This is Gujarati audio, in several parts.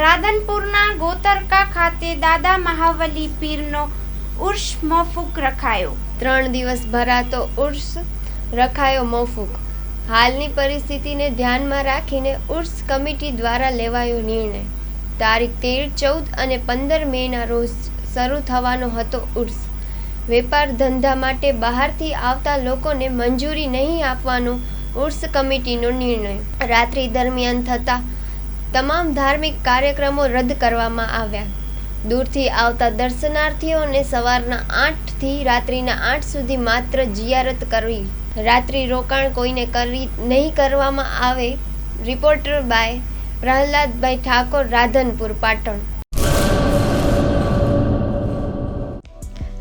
રાધનપુરના ગોતરકા ખાતે દાદા મહાવલી પીરનો ઉર્ષ મોફુક રખાયો. ત્રણ દિવસ ભરાતો ઉર્સ રખાયો મોફુક. હાલની પરિસ્થિતિને ધ્યાનમાં રાખીને ઉર્સ કમિટી દ્વારા લેવાયો નિર્ણય. તારીખ તેર, ચૌદ અને પંદર મેના રોજ શરૂ થવાનો હતો ઉર્સ વેપાર ધંધા માટે બહારથી આવતા લોકોને મંજૂરી નહીં આપવાનો ઉર્સ કમિટીનો નિર્ણય. રાત્રિ દરમિયાન થતા તમામ ધાર્મિક કાર્યક્રમો રદ કરવામાં આવ્યા. દૂરથી આવતા દર્શનાર્થીઓને સવારના આઠથી રાત્રિના આઠ સુધી માત્ર જિયારત કરવી. રાત્રિ રોકાણ કોઈને કરી નહીં કરવામાં આવે, reporter by Prahladbhai Thakor, Radhanpur, Patan.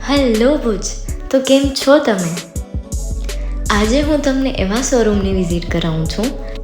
Hello Bhuj, તો કેમ છો તમે? આજે હું તમને એવા શોરૂમની વિઝિટ કરાવું છું